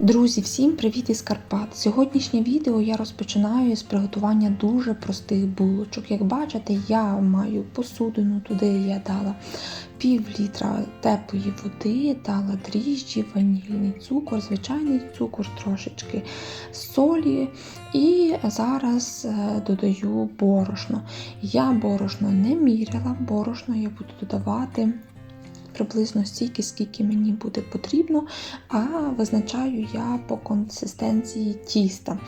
Друзі, всім привіт із Карпат! Сьогоднішнє відео я розпочинаю з приготування дуже простих булочок. Як бачите, я маю посудину, туди я дала пів літра теплої води, дала дріжджі, ванільний цукор, звичайний цукор, трошечки солі. І зараз е, додаю борошно. Я борошно не міряла, борошно я буду додавати приблизно стільки, скільки мені буде потрібно, а визначаю я по консистенції тіста.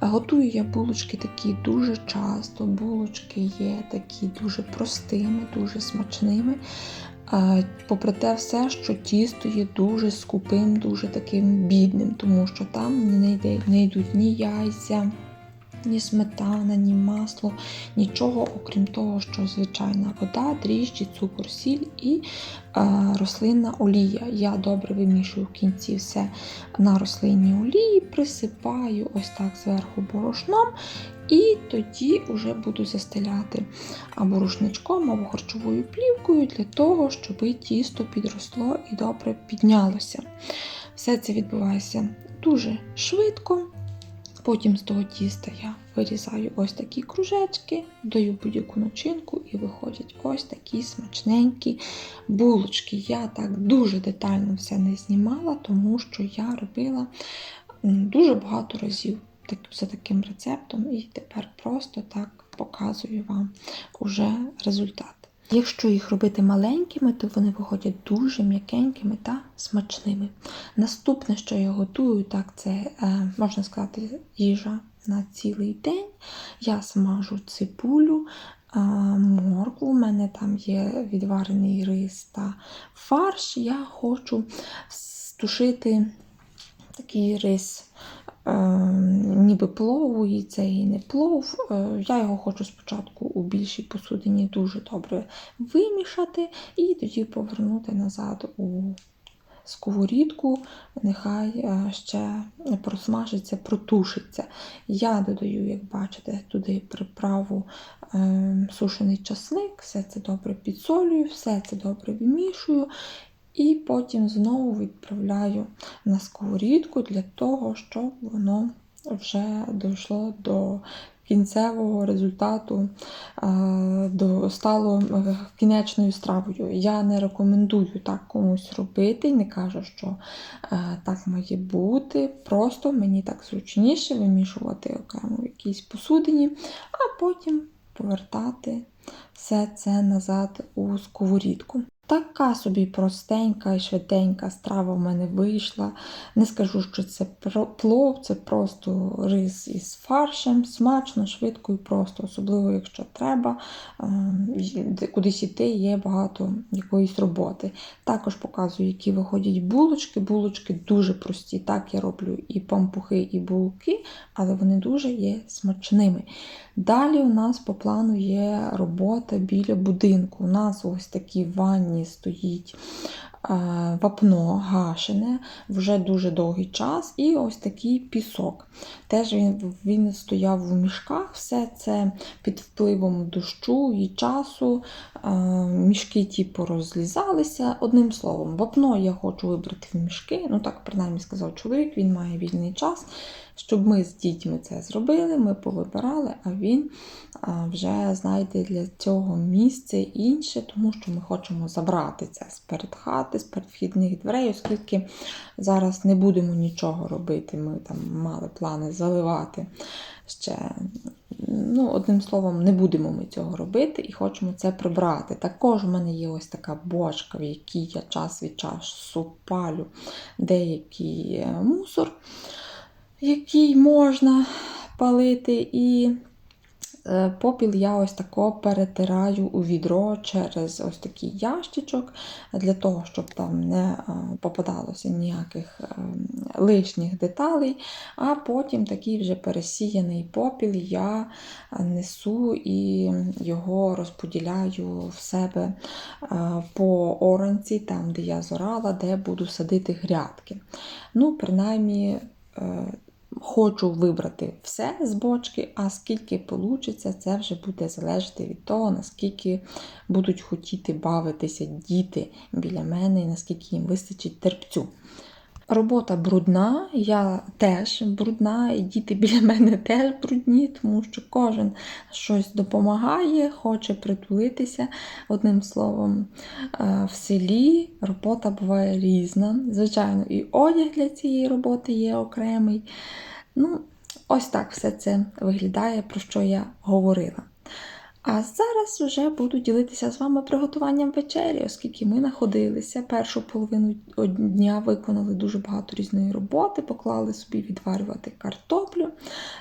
Готую я булочки такі дуже часто. Булочки є такі дуже простими, дуже смачними. Попри те, все, що тісто є дуже скупим, дуже таким бідним, тому що там не, йдуть ні яйця, ні сметана, ні масло, нічого, окрім того, що звичайна вода, дріжджі, цукор, сіль і е, рослинна олія. Я добре вимішую в кінці все на рослинній олії, присипаю ось так зверху борошном. І тоді вже буду застеляти або рушничком, або харчовою плівкою для того, щоб тісто підросло і добре піднялося. Все це відбувається дуже швидко. Потім з того тіста я вирізаю ось такі кружечки, даю будь-яку начинку і виходять ось такі смачненькі булочки. Я так дуже детально все не знімала, тому що я робила дуже багато разів за таким рецептом, і тепер просто так показую вам уже результат. Якщо їх робити маленькими, то вони виходять дуже м'якенькими та смачними. Наступне, що я готую, так це, е, можна сказати, їжа на цілий день. Я смажу цибулю, е, моркву, у мене там є відварений рис та фарш. Я хочу стушити такий рис. Ніби плову, і це і не плов. Я його хочу спочатку у більшій посудині дуже добре вимішати, і тоді повернути назад у сковорідку, нехай ще просмажиться, протушиться. Я додаю, як бачите, туди приправу сушений часник, все це добре підсолюю, все це добре вимішую. І потім знову відправляю на сковорідку для того, щоб воно вже дійшло до кінцевого результату, до стало кінечною стравою. Я не рекомендую так комусь робити, не кажу, що так має бути. Просто мені так зручніше вимішувати окремо в якійсь посудині, а потім повертати все це назад у сковорідку. Така собі простенька і швиденька страва в мене вийшла. Не скажу, що це плов, це просто рис із фаршем, смачно, швидко і просто, особливо, якщо треба ем, кудись іти, є багато якоїсь роботи. Також показую, які виходять булочки. Булочки дуже прості. Так я роблю і пампухи, і булки, але вони дуже є смачними. Далі у нас по плану є робота біля будинку. У нас ось такі ванні стоїть вапно гашене вже дуже довгий час, і ось такий пісок. Теж він він стояв у мішках, все це під впливом дощу і часу. Е, мішки ті порозлізалися. Одним словом, вапно я хочу вибрати в мішки. Ну так, принаймні сказав чоловік, він має вільний час щоб ми з дітьми це зробили, ми повибирали, а він вже знайде для цього місце інше, тому що ми хочемо забрати це з перед хати, з перед вхідних дверей, оскільки зараз не будемо нічого робити. Ми там мали плани заливати ще. Ну, Одним словом, не будемо ми цього робити і хочемо це прибрати. Також у мене є ось така бочка, в якій я час від часу палю деякий е, мусор який можна палити, і попіл я ось тако перетираю у відро через ось такий ящичок, для того, щоб там не е, попадалося ніяких е, лишніх деталей. А потім такий вже пересіяний попіл я несу і його розподіляю в себе по оранці, там, де я зорала, де буду садити грядки. Ну, принаймні, Хочу вибрати все з бочки, а скільки вийде, це вже буде залежати від того, наскільки будуть хотіти бавитися діти біля мене і наскільки їм вистачить терпцю. Робота брудна, я теж брудна, і діти біля мене теж брудні, тому що кожен щось допомагає, хоче притулитися. Одним словом, е, в селі робота буває різна. Звичайно, і одяг для цієї роботи є окремий. Ну, ось так все це виглядає, про що я говорила. А зараз вже буду ділитися з вами приготуванням вечері, оскільки ми знаходилися першу половину дня, виконали дуже багато різної роботи, поклали собі відварювати картоплю.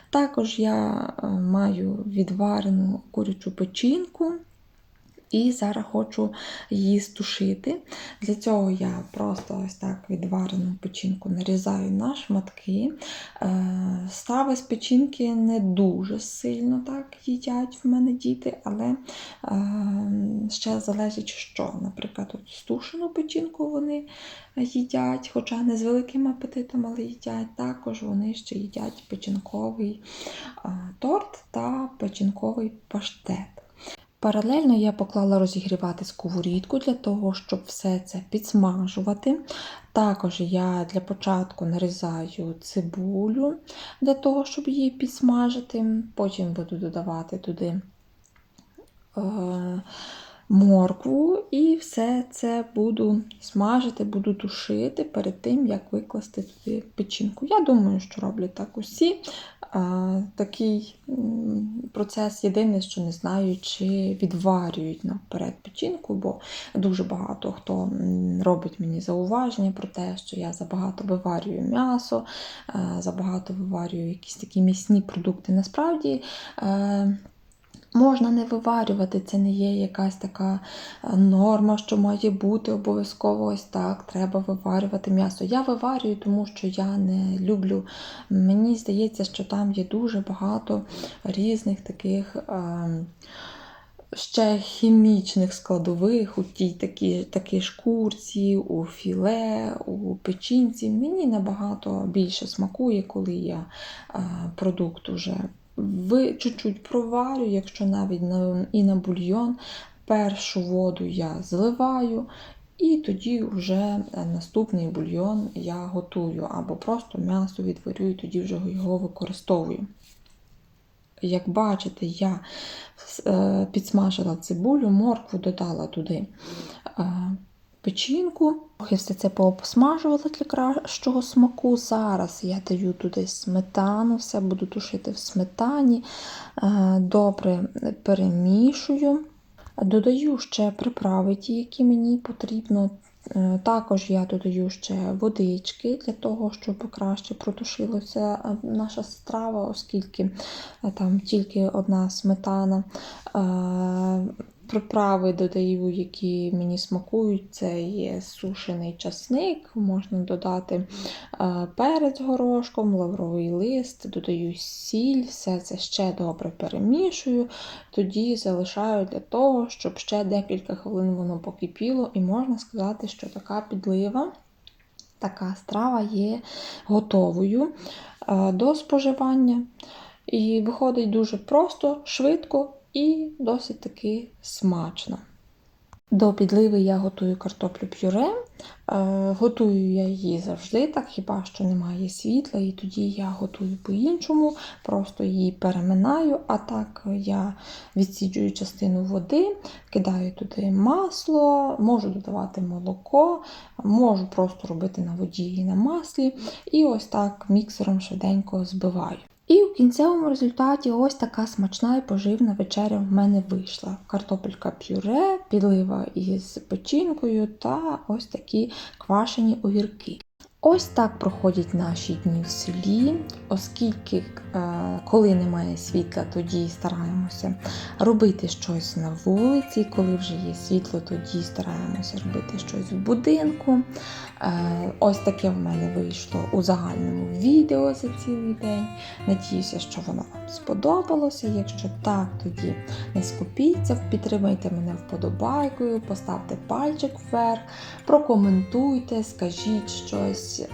Також я е, маю відварену курячу печінку. І зараз хочу її стушити. Для цього я просто ось так відварену печінку нарізаю на шматки. Е, Страви з печінки не дуже сильно так їдять в мене діти, але е, ще залежить, що. Наприклад, от стушену печінку вони їдять, хоча не з великим апетитом, але їдять. Також вони ще їдять печінковий е, торт та печінковий паштет. Паралельно я поклала розігрівати сковорідку для того, щоб все це підсмажувати. Також я для початку нарізаю цибулю для того, щоб її підсмажити. Потім буду додавати туди е, моркву і все це буду смажити, буду тушити перед тим, як викласти туди печінку. Я думаю, що роблять так усі. Е, такий процес єдине, що не знаю, чи відварюють наперед печінку, бо дуже багато хто робить мені зауваження про те, що я забагато виварюю м'ясо, е, забагато виварюю якісь такі м'ясні продукти. Насправді. Можна не виварювати, це не є якась така е, норма, що має бути обов'язково ось так. Треба виварювати м'ясо. Я виварюю, тому що я не люблю. Мені здається, що там є дуже багато різних таких. Е, Ще хімічних складових у тій такій, такій шкурці, у філе, у печінці. Мені набагато більше смакує, коли я е, продукт уже ви чуть-чуть проварю, якщо навіть на, і на бульйон. Першу воду я зливаю, і тоді вже наступний бульйон я готую, або просто м'ясо відварю, і тоді вже його використовую. Як бачите, я е, підсмажила цибулю, моркву додала туди е, печінку. Трохи все це пообсмажувала для кращого смаку. Зараз я даю туди сметану, все буду тушити в сметані, е, добре перемішую. Додаю ще приправи ті, які мені потрібно. Е, Також я додаю ще водички для того, щоб краще протушилася наша страва, оскільки е, там тільки одна сметана. Приправи додаю, які мені смакують. Це є сушений часник, можна додати е, перець горошком, лавровий лист, додаю сіль, все це ще добре перемішую, тоді залишаю для того, щоб ще декілька хвилин воно покипіло, і можна сказати, що така підлива, така страва є готовою е, до споживання. І виходить дуже просто, швидко і досить таки смачно. До підливи я готую картоплю пюре. Е, готую я її завжди, так хіба що немає світла, і тоді я готую по-іншому, просто її переминаю, а так я відсіджую частину води, кидаю туди масло, можу додавати молоко, можу просто робити на воді і на маслі. І ось так міксером швиденько збиваю. І в кінцевому результаті ось така смачна і поживна вечеря в мене вийшла. Картопелька пюре, підлива із печінкою та ось такі квашені огірки. Ось так проходять наші дні в селі, оскільки, е, коли немає світла, тоді стараємося робити щось на вулиці. Коли вже є світло, тоді стараємося робити щось в будинку. Е, ось таке в мене вийшло у загальному відео за цілий день. Надіюся, що воно вам сподобалося. Якщо так, тоді не скупіться, підтримайте мене вподобайкою, поставте пальчик вверх, прокоментуйте, скажіть щось Ось е,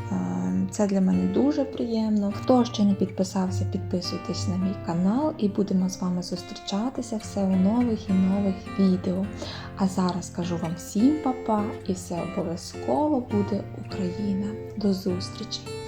це для мене дуже приємно. Хто ще не підписався, підписуйтесь на мій канал і будемо з вами зустрічатися все у нових і нових відео. А зараз кажу вам всім па-па і все обов'язково буде Україна. До зустрічі!